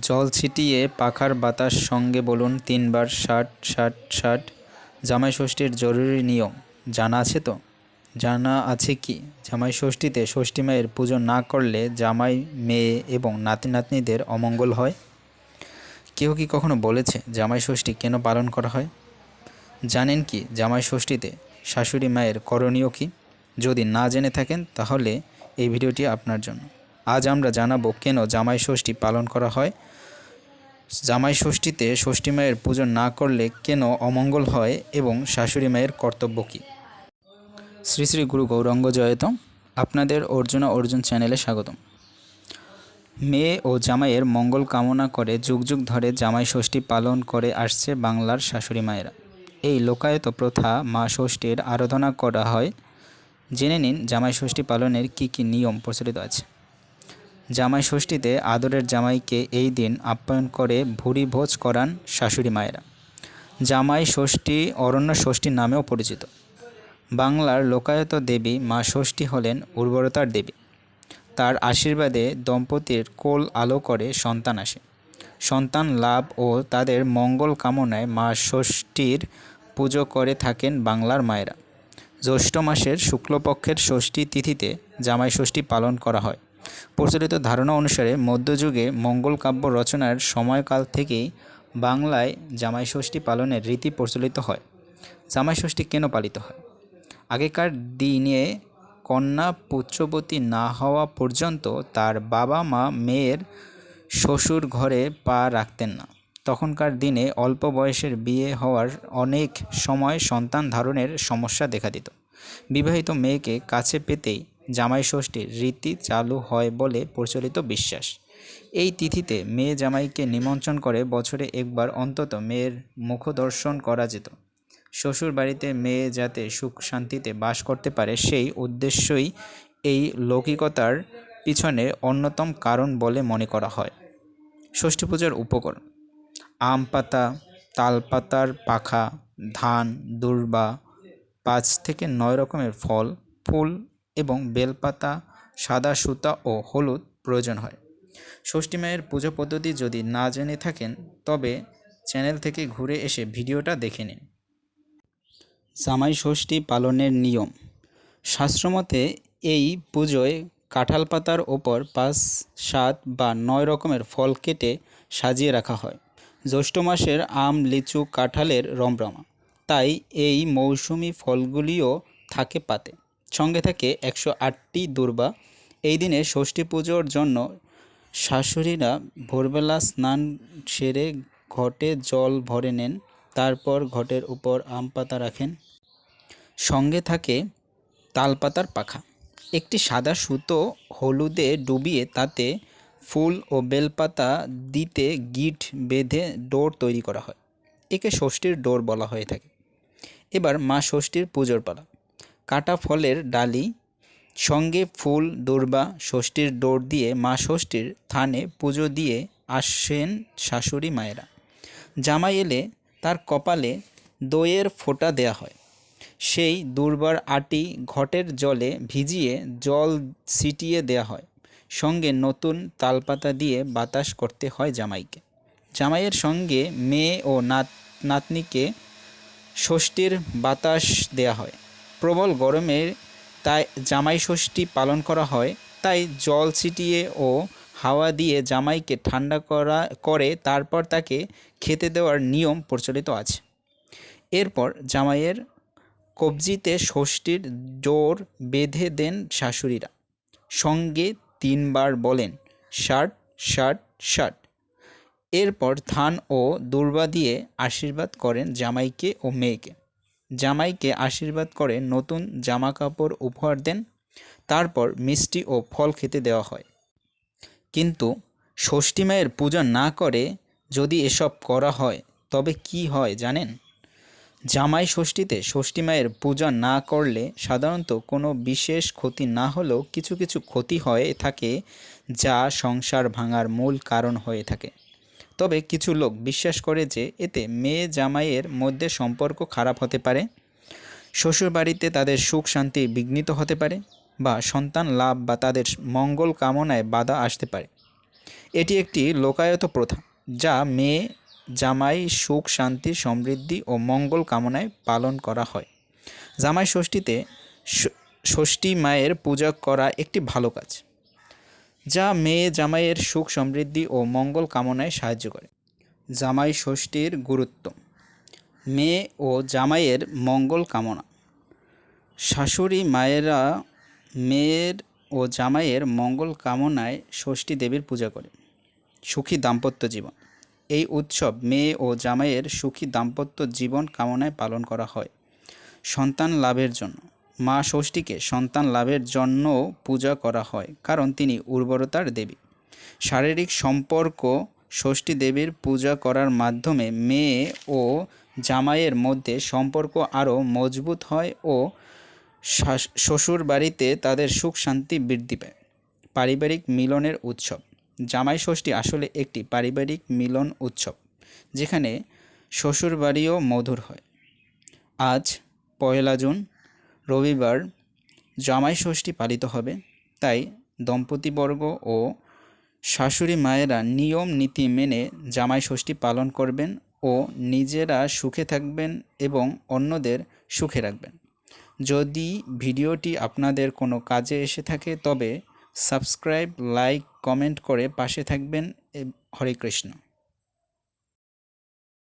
জল ছিটিয়ে পাখার বাতাস সঙ্গে বলুন তিনবার ষাট ষাট ষাট। জামাই ষষ্ঠীর জরুরি নিয়ম। জানা আছে তো? জানা আছে কি? জামাই ষষ্ঠীতে ষষ্ঠী মায়ের পুজো না করলে জামাই, মেয়ে এবং নাতি নাতনিদের অমঙ্গল হয়? কেউ কি কখনো বলেছে জামাই ষষ্ঠী কেন পালন করা হয়? জানেন কি জামাই ষষ্ঠীতে শাশুড়ি মায়ের করণীয় কি? যদি না জেনে থাকেন তাহলে এই ভিডিওটি আপনার জন্য। আজ আমরা জানাব কেন জামাই ষষ্ঠী পালন করা হয়। জামাই ষষ্ঠীতে ষষ্ঠী মায়ের পুজো না করলে কেন অমঙ্গল হয় এবং শাশুড়ি মায়ের কর্তব্য কী? শ্রী শ্রী গুরু গৌরাঙ্গ জয়তম, আপনাদের অর্জুনা অর্জুন চ্যানেলে স্বাগতম। মেয়ে ও জামাইয়ের মঙ্গল কামনা করে যুগ যুগ ধরে জামাই ষষ্ঠী পালন করে আসছে বাংলার শাশুড়ি মায়েরা। এই লোকায়ত প্রথা মা ষষ্ঠীর আরাধনা করা হয়। জেনে নিন জামাই ষষ্ঠী পালনের কী কী নিয়ম প্রচলিত আছে। জামাই ষষ্ঠীতে আদরের জামাইকে এই দিন আপ্যায়ন করে ভুরি ভোজ করান শাশুড়ি মায়েরা। জামাই ষষ্ঠী অরণ্য ষষ্ঠী নামেও পরিচিত। বাংলার লোকায়ত দেবী মা ষষ্ঠী হলেন উর্বরতার দেবী। তার আশীর্বাদে দম্পতির কোল আলো করে সন্তান আসে। সন্তান লাভ ও তাদের মঙ্গল কামনায় মা ষষ্ঠীর পুজো করে থাকেন বাংলার মায়েরা। জ্যৈষ্ঠ মাসের শুক্লপক্ষের ষষ্ঠী তিথিতে জামাই ষষ্ঠী পালন করা হয়। প্রচলিত ধারণা অনুসারে মধ্যযুগে মঙ্গল কাব্য রচনার সময়কাল থেকেই বাংলায় জামাইষষ্ঠী পালনের রীতি প্রচলিত হয়। জামাইষষ্ঠী কেন পালিত হয়? আগেকার দিনে কন্যা পুত্রবতী না হওয়া পর্যন্ত তার বাবা মা মেয়ের শ্বশুর ঘরে পা রাখতেন না। তখনকার দিনে অল্প বয়সের বিয়ে হওয়ার অনেক সময় সন্তান ধারণের সমস্যা দেখা দিত। বিবাহিত মেয়েকে কাছে পেতেই জামাই ষষ্ঠীর রীতি চালু হয় বলে প্রচলিত বিশ্বাস। এই তিথিতে মেয়ে জামাইকে নিমন্ত্রণ করে বছরে একবার অন্তত মেয়ের মুখদর্শন করা যেত। শ্বশুর বাড়িতে মেয়ে যাতে সুখ শান্তিতে বাস করতে পারে সেই উদ্দেশ্যই এই লৌকিকতার পিছনে অন্যতম কারণ বলে মনে করা হয়। ষষ্ঠী পূজার উপকরণ, আম পাতা তালপাতার পাখা, ধান, দুর্বা, পাঁচ থেকে নয় রকমের ফল, ফুল এবং বেলপাতা, সাদা সুতা ও হলুদ প্রয়োজন হয়। ষষ্ঠী মায়ের পুজো পদ্ধতি যদি না জেনে থাকেন, তবে চ্যানেল থেকে ঘুরে এসে ভিডিওটা দেখে নিন। জামাই ষষ্ঠী পালনের নিয়ম। শাস্ত্রমতে এই পুজোয় কাঁঠাল পাতার ওপর পাঁচ, সাত বা নয় রকমের ফল কেটে সাজিয়ে রাখা হয়। জ্যৈষ্ঠ মাসের আম, লিচু, কাঁঠালের রমরমা। তাই এই মৌসুমি ফলগুলিও থাকে পাতে। সঙ্গে থাকে একশো আটটি দুর্বা। এই দিনে ষষ্ঠী পুজোর জন্য শাশুড়িরা ভোরবেলা স্নান সেরে ঘটে জল ভরে নেন, তারপর ঘটের উপর আম পাতা রাখেন। সঙ্গে থাকে তালপাতার পাখা। একটি সাদা সুতো হলুদে ডুবিয়ে তাতে ফুল ও বেলপাতা দিতে গিট বেঁধে ডোর তৈরি করা হয়। একে ষষ্ঠীর ডোর বলা হয়ে থাকে। এবার মা ষষ্ঠীর পুজোর পালা। কাটা ফলের ডালি, সঙ্গে ফুল, দুর্বা, ষষ্ঠীর ডোর দিয়ে মা ষষ্ঠীর থানে পুজো দিয়ে আসেন শাশুড়ি মায়েরা। জামাই এলে তার কপালে দইয়ের ফোঁটা দেয়া হয়। সেই দুর্বার আটি ঘটের জলে ভিজিয়ে জল ছিটিয়ে দেয়া হয়। সঙ্গে নতুন তালপাতা দিয়ে বাতাস করতে হয় জামাইকে। জামাইয়ের সঙ্গে মেয়ে ও নাত, নাতনিকে ষষ্ঠীর বাতাস দেয়া হয়। প্রবল গরমে তাই জামাই ষষ্ঠী পালন করা হয়। তাই জল ছিটিয়ে ও হাওয়া দিয়ে জামাইকে ঠান্ডা করা, করে তারপর তাকে খেতে দেওয়ার নিয়ম প্রচলিত আছে। এরপর জামাইয়ের কবজিতে ষষ্ঠীর জোর বেঁধে দেন শাশুড়িরা। সঙ্গে তিনবার বলেন ষাট ষাট ষাট এরপর ধান ও দুর্বা দিয়ে আশীর্বাদ করেন জামাইকে ও মেয়েকে। জামাইকে আশীর্বাদ করে নতুন জামা কাপড় উপহার দেন, তারপর মিষ্টি ও ফল খেতে দেওয়া হয়। কিন্তু ষষ্ঠী মায়ের পূজা না করে যদি এসব করা হয়, তবে কি হয় জানেন? জামাই ষষ্ঠীতে ষষ্ঠী মায়ের পূজা না করলে সাধারণত কোনো বিশেষ ক্ষতি না হলেও কিছু কিছু ক্ষতি হয়ে থাকে, যা সংসার ভাঙার মূল কারণ হয়ে থাকে। তবে কিছু লোক বিশ্বাস করে যে এতে মেয়ে জামাইয়ের মধ্যে সম্পর্ক খারাপ হতে পারে, শ্বশুরবাড়িতে তাদের সুখ শান্তি বিঘ্নিত হতে পারে বা সন্তান লাভ বা তাদের মঙ্গল কামনায় বাধা আসতে পারে। এটি একটি লোকায়ত প্রথা যা মেয়ে জামাই সুখ শান্তি সমৃদ্ধি ও মঙ্গল কামনায় পালন করা হয়। জামাই ষষ্ঠীতে ষষ্ঠী মায়ের পূজা করা একটি ভালো কাজ। যা মেয়ে জামাইয়ের সুখ সমৃদ্ধি ও মঙ্গল কামনায় সাহায্য করে। জামাই ষষ্ঠীর গুরুত্ব। মেয়ে ও জামাইয়ের মঙ্গল কামনা। শাশুড়ি মায়েরা মেয়ের ও জামাইয়ের মঙ্গল কামনায় ষষ্ঠী দেবীর পূজা করে। সুখী দাম্পত্য জীবন। এই উৎসব মেয়ে ও জামাইয়ের সুখী দাম্পত্য জীবন কামনায় পালন করা হয়। সন্তান লাভের জন্য। মা ষষ্ঠীকে সন্তান লাভের জন্যও পূজা করা হয়, কারণ তিনি উর্বরতার দেবী। শারীরিক সম্পর্ক ষষ্ঠী দেবীর পূজা করার মাধ্যমে মেয়ে ও জামাইয়ের মধ্যে সম্পর্ক আরও মজবুত হয় ও শ্বশুর বাড়িতে তাদের সুখ শান্তি বৃদ্ধি পায়। পারিবারিক মিলনের উৎসব। জামাই ষষ্ঠী আসলে একটি পারিবারিক মিলন উৎসব, যেখানে শ্বশুর বাড়িও মধুর হয়। আজ পয়লা জুন রবিবার জামাই ষষ্ঠী পালিত হবে, তাই দম্পতিবর্গ ও শাশুড়ি মায়েরা নিয়ম নীতি মেনে জামাই ষষ্ঠী পালন করবেন ও নিজেরা সুখে থাকবেন এবং অন্যদের সুখে রাখবেন। যদি ভিডিওটি আপনাদের কোনো কাজে এসে থাকে, তবে সাবস্ক্রাইব, লাইক, কমেন্ট করে পাশে থাকবেন। হরে কৃষ্ণ।